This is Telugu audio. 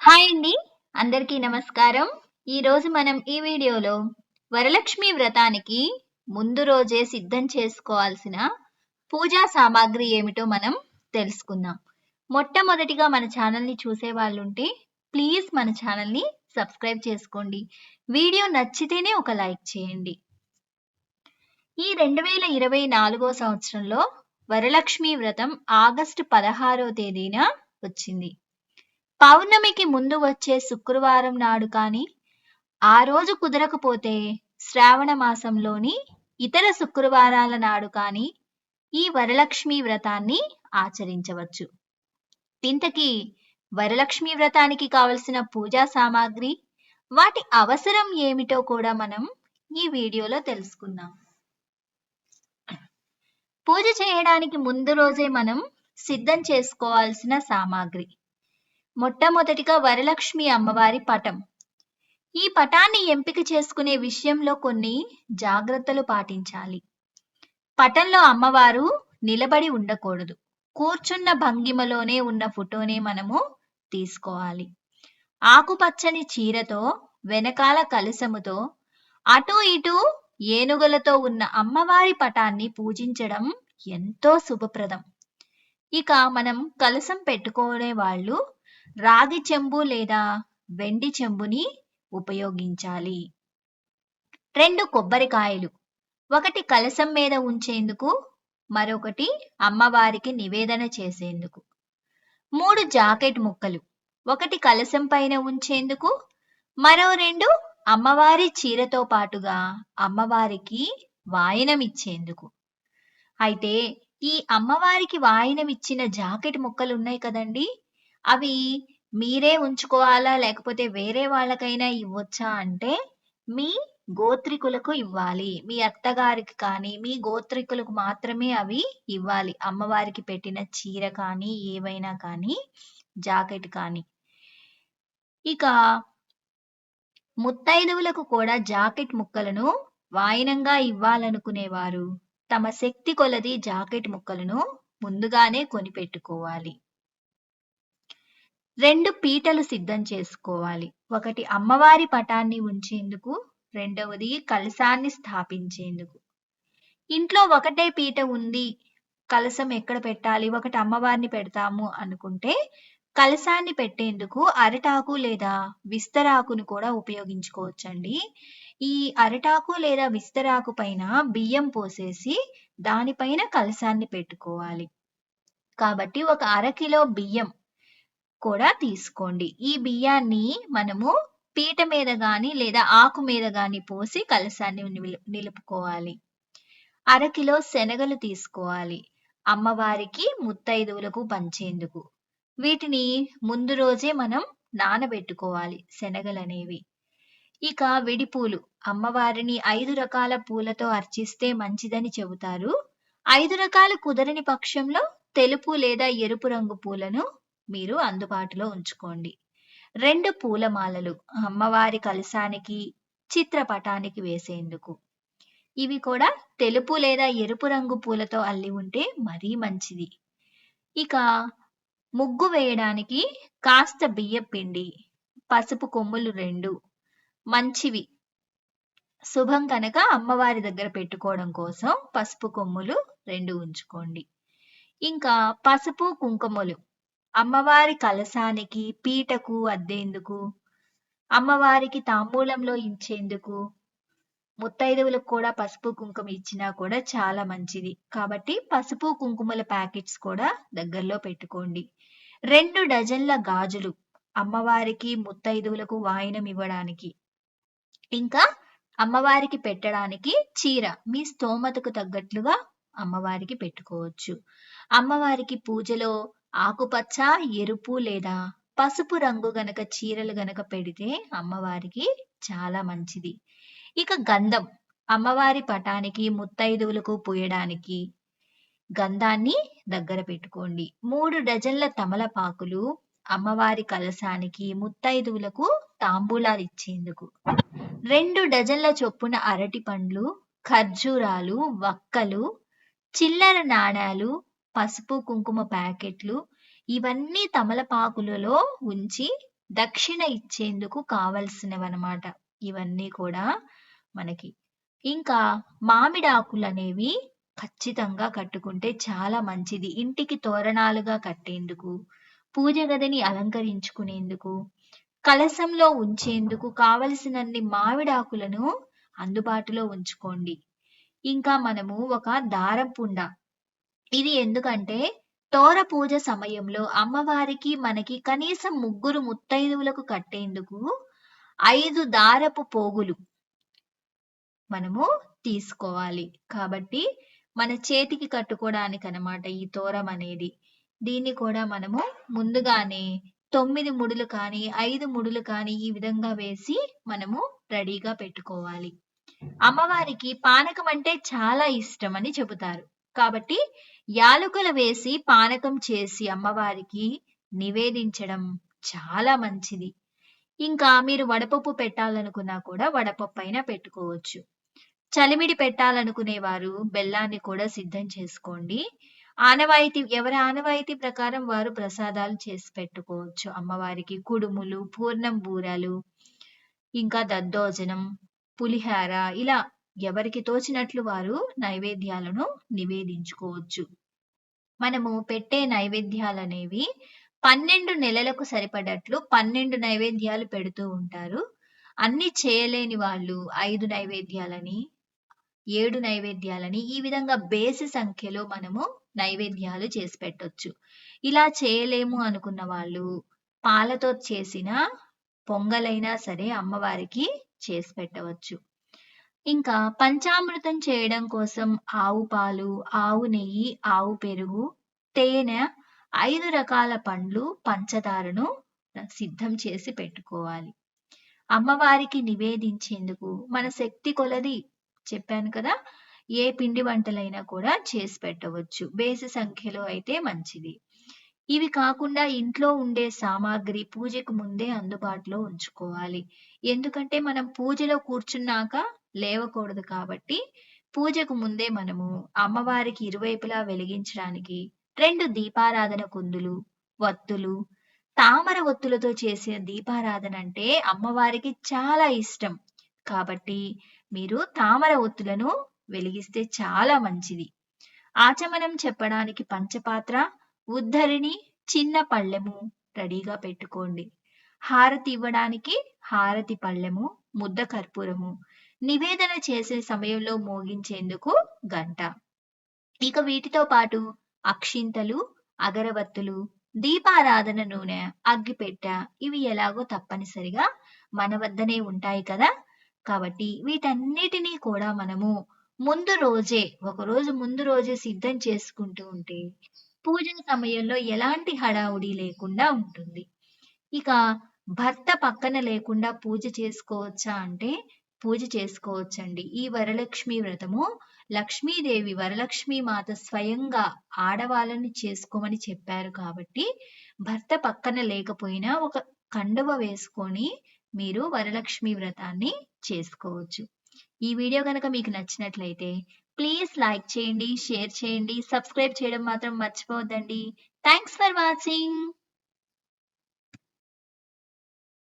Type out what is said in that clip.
హాయ్ అండి. అందరికీ నమస్కారం. ఈరోజు మనం ఈ వీడియోలో వరలక్ష్మి వ్రతానికి ముందు రోజే సిద్ధం చేసుకోవాల్సిన పూజా సామాగ్రి ఏమిటో మనం తెలుసుకుందాం. మొట్టమొదటిగా మన ఛానల్ని చూసే వాళ్ళుంటే ప్లీజ్ మన ఛానల్ని సబ్స్క్రైబ్ చేసుకోండి. వీడియో నచ్చితేనే ఒక లైక్ చేయండి. ఈ రెండు వేల ఇరవై నాలుగో సంవత్సరంలో వరలక్ష్మి వ్రతం ఆగస్టు పదహారో తేదీన వచ్చింది. పౌర్ణమికి ముందు వచ్చే శుక్రవారం నాడు కానీ ఆ రోజు కుదరకపోతే శ్రావణ మాసంలోని ఇతర శుక్రవారాల నాడు కానీ ఈ వరలక్ష్మి వ్రతాన్ని ఆచరించవచ్చు. ఇంతకీ వరలక్ష్మి వ్రతానికి కావలసిన పూజా సామాగ్రి వాటి అవసరం ఏమిటో కూడా మనం ఈ వీడియోలో తెలుసుకుందాం. పూజ చేయడానికి ముందు రోజే మనం సిద్ధం చేసుకోవాల్సిన సామాగ్రి. మొట్టమొదటిగా వరలక్ష్మి అమ్మవారి పటం. ఈ పటాన్ని ఎంపిక చేసుకునే విషయంలో కొన్ని జాగ్రత్తలు పాటించాలి. పటంలో అమ్మవారు నిలబడి ఉండకూడదు. కూర్చున్న భంగిమలోనే ఉన్న ఫోటోనే మనము తీసుకోవాలి. ఆకుపచ్చని చీరతో వెనకాల కలసముతో అటు ఇటు ఏనుగులతో ఉన్న అమ్మవారి పటాన్ని పూజించడం ఎంతో శుభప్రదం. ఇక మనం కలసం పెట్టుకునే వాళ్ళు రాగి చెంబు లేదా వెండి చెంబుని ఉపయోగించాలి. రెండు కొబ్బరికాయలు. ఒకటి కలసం మీద ఉంచేందుకు మరొకటి అమ్మవారికి నివేదన చేసేందుకు. మూడు జాకెట్ ముక్కలు. ఒకటి కలసం పైన ఉంచేందుకు మరో రెండు అమ్మవారి చీరతో పాటుగా అమ్మవారికి వాయనమిచ్చేందుకు అయితే ఈ అమ్మవారికి వాయనమిచ్చిన జాకెట్ ముక్కలు ఉన్నాయి కదండి? అవి మీరే ఉంచుకోవాలా? లేకపోతే వేరే వాళ్ళకైనా ఇవ్వచ్చా? అంటే మీ గోత్రికులకు ఇవ్వాలి. మీ అత్తగారికి కానీ మీ గోత్రికులకు మాత్రమే అవి ఇవ్వాలి. అమ్మవారికి పెట్టిన చీర కానీ ఏవైనా కానీ జాకెట్ కానీ. ఇక ముత్తైదువులకు కూడా జాకెట్ ముక్కలను వాయనంగా ఇవ్వాలనుకునేవారు. తమ శక్తి కొలది జాకెట్ ముక్కలను ముందుగానే కొనిపెట్టుకోవాలి రెండు పీటలు సిద్ధం చేసుకోవాలి. ఒకటి అమ్మవారి పటాన్ని ఉంచేందుకు రెండవది కలశాన్ని స్థాపించేందుకు. ఇంట్లో ఒకటే పీట ఉంది కలసం ఎక్కడ పెట్టాలి ఒకటి అమ్మవారిని పెడతాము అనుకుంటే కలశాన్ని పెట్టేందుకు అరటాకు లేదా విస్తరాకును కూడా ఉపయోగించుకోవచ్చండి. ఈ అరటాకు లేదా విస్తరాకు పైన బియ్యం పోసేసి దానిపైన కలసాన్ని పెట్టుకోవాలి. కాబట్టి ఒక అరకిలో బియ్యం కూడా తీసుకోండి. ఈ బియ్యాన్ని మనము పీట మీద కానీ లేదా ఆకు మీద కానీ పోసి కలసాన్ని నిలుపుకోవాలి. అరకిలో శనగలు తీసుకోవాలి. అమ్మవారికి ముత్తైదువులకు పంచేందుకు. వీటిని ముందు రోజే మనం నానబెట్టుకోవాలి శనగలనేవి. ఇక విడిపూలు. అమ్మవారిని ఐదు రకాల పూలతో అర్చిస్తే మంచిదని చెబుతారు. ఐదు రకాలు కుదరని పక్షంలో తెలుపు లేదా ఎరుపు రంగు పూలను మీరు అందుబాటులో ఉంచుకోండి. రెండు పూలమాలలు అమ్మవారి కలశానికి చిత్రపటానికి వేసేందుకు. ఇవి కూడా తెలుపు లేదా ఎరుపు రంగు పూలతో అల్లి ఉంటే మరీ మంచిది. ఇక ముగ్గు వేయడానికి కాస్త బియ్య పిండి పసుపు కొమ్ములు రెండు మంచివి. శుభం కనుక అమ్మవారి దగ్గర పెట్టుకోవడం కోసం పసుపు కొమ్ములు రెండు ఉంచుకోండి. ఇంకా పసుపు కుంకుమలు అమ్మవారి కలశానికి పీటకు అద్దేందుకు? అమ్మవారికి తాంబూలంలో ఇచ్చేందుకు ముత్తైదువులకు కూడా పసుపు కుంకుమ ఇచ్చినా కూడా చాలా మంచిది. కాబట్టి పసుపు కుంకుమల ప్యాకెట్స్ కూడా దగ్గరలో పెట్టుకోండి. రెండు డజన్ల గాజులు అమ్మవారికి ముత్తైదువులకు వాయినం ఇవ్వడానికి. ఇంకా అమ్మవారికి పెట్టడానికి చీర. మీ స్తోమతకు తగ్గట్లుగా అమ్మవారికి పెట్టుకోవచ్చు. అమ్మవారికి పూజలో ఆకుపచ్చ ఎరుపు లేదా పసుపు రంగు గనక చీరలు గనక పెడితే అమ్మవారికి చాలా మంచిది. ఇక గంధం. అమ్మవారి పటానికి ముత్తైదువులకు పూయడానికి గంధాన్ని దగ్గర పెట్టుకోండి. మూడు డజన్ల తమలపాకులు అమ్మవారి కలశానికి ముత్తైదువులకు తాంబూలాలు ఇచ్చేందుకు. రెండు డజన్ల చొప్పున అరటి పండ్లు ఖర్జూరాలు వక్కలు చిల్లర నాణాలు పసుపు కుంకుమ ప్యాకెట్లు ఇవన్నీ తమలపాకులలో ఉంచి దక్షిణ ఇచ్చేందుకు కావలసినవన్నమాట. ఇవన్నీ కూడా మనకి. ఇంకా మామిడాకులు అనేవి ఖచ్చితంగా కట్టుకుంటే చాలా మంచిది. ఇంటికి తోరణాలుగా కట్టేందుకు పూజ గదిని అలంకరించుకునేందుకు కలశంలో ఉంచేందుకు కావలసినన్ని మామిడాకులను అందుబాటులో ఉంచుకోండి. ఇంకా మనము ఒక దారపుండ ఇది ఎందుకంటే తోర పూజ సమయంలో అమ్మవారికి మనకి కనీసం ముగ్గురు ముత్తైదువులకు కట్టేందుకు ఐదు దారపు పోగులు మనము తీసుకోవాలి. కాబట్టి మన చేతికి కట్టుకోవడానికి అనమాట ఈ తోరం అనేది. దీన్ని కూడా మనము ముందుగానే తొమ్మిది ముడులు కానీ ఐదు ముడులు కానీ ఈ విధంగా వేసి మనము రెడీగా పెట్టుకోవాలి. అమ్మవారికి పానకం అంటే చాలా ఇష్టం అని చెబుతారు. కాబట్టి యాలకులు వేసి పానకం చేసి అమ్మవారికి నివేదించడం చాలా మంచిది. ఇంకా మీరు వడపప్పు పెట్టాలనుకున్నా కూడా వడపప్పు అయినా పెట్టుకోవచ్చు. చలిమిడి పెట్టాలనుకునేవారు బెల్లాన్ని కూడా సిద్ధం చేసుకోండి. ఆనవాయితీ ఎవరి ఆనవాయితీ ప్రకారం వారు ప్రసాదాలు చేసి పెట్టుకోవచ్చు. అమ్మవారికి కుడుములు పూర్ణం బూరాలు ఇంకా దద్దోజనం పులిహార ఇలా ఎవరికి తోచినట్లు వారు నైవేద్యాలను నివేదించుకోవచ్చు. మనము పెట్టే నైవేద్యాలు అనేవి పన్నెండు నెలలకు సరిపడట్లు పన్నెండు నైవేద్యాలు పెడుతూ ఉంటారు. అన్ని చేయలేని వాళ్ళు ఐదు నైవేద్యాలని ఏడు నైవేద్యాలని ఈ విధంగా బేసి సంఖ్యలో మనము నైవేద్యాలు చేసి పెట్టొచ్చు. ఇలా చేయలేము అనుకున్న వాళ్ళు పాలతో చేసిన పొంగలైనా సరే అమ్మవారికి చేసి పెట్టవచ్చు. ఇంకా పంచామృతం చేయడం కోసం ఆవు పాలు ఆవు నెయ్యి ఆవు పెరుగు తేనె ఐదు రకాల పండ్లు పంచదారను సిద్ధం చేసి పెట్టుకోవాలి. అమ్మవారికి నివేదించేందుకు మన శక్తి కొలది చెప్పాను కదా ఏ పిండి వంటలైనా కూడా చేసి పెట్టవచ్చు. బేసి సంఖ్యలో అయితే మంచిది. ఇవి కాకుండా ఇంట్లో ఉండే సామాగ్రి పూజకు ముందే అందుబాటులో ఉంచుకోవాలి. ఎందుకంటే మనం పూజలో కూర్చున్నాక లేవకూడదు కాబట్టి పూజకు ముందే మనము అమ్మవారికి ఇరువైపులా వెలిగించడానికి రెండు దీపారాధన కుందులు వత్తులు తామర ఒత్తులతో చేసిన దీపారాధన అంటే అమ్మవారికి చాలా ఇష్టం. కాబట్టి మీరు తామర ఒత్తులను వెలిగిస్తే చాలా మంచిది. ఆచమనం చెప్పడానికి పంచపాత్ర ఉద్ధరిణి చిన్న పళ్ళెము రెడీగా పెట్టుకోండి. హారతి ఇవ్వడానికి హారతి పళ్ళెము ముద్ద కర్పూరము నివేదన చేసే సమయంలో మోగించేందుకు గంట. ఇక వీటితో పాటు అక్షింతలు అగరవత్తులు దీపారాధన నూనె అగ్గిపెట్ట ఇవి ఎలాగో తప్పనిసరిగా మన వద్దనే ఉంటాయి కదా. కాబట్టి వీటన్నిటినీ కూడా మనము ముందు రోజే ఒక రోజు ముందు రోజే సిద్ధం చేసుకుంటూ ఉంటే పూజ సమయంలో ఎలాంటి హడావుడి లేకుండా ఉంటుంది. ఇక భర్త పక్కన లేకుండా పూజ చేసుకోవచ్చా అంటే పూజ చేసుకోవచ్చండి. ఈ వరలక్ష్మి వ్రతము లక్ష్మీదేవి వరలక్ష్మి మాత స్వయంగా ఆడవాళ్ళని చేసుకోమని చెప్పారు కాబట్టి భర్త పక్కన లేకపోయినా ఒక కండువ వేసుకొని మీరు వరలక్ష్మి వ్రతాన్ని చేసుకోవచ్చు. ఈ వీడియో కనుక మీకు నచ్చినట్లయితే ప్లీజ్ లైక్ చేయండి షేర్ చేయండి సబ్స్క్రైబ్ చేయడం మాత్రం మర్చిపోవద్దండి. Thanks for watching.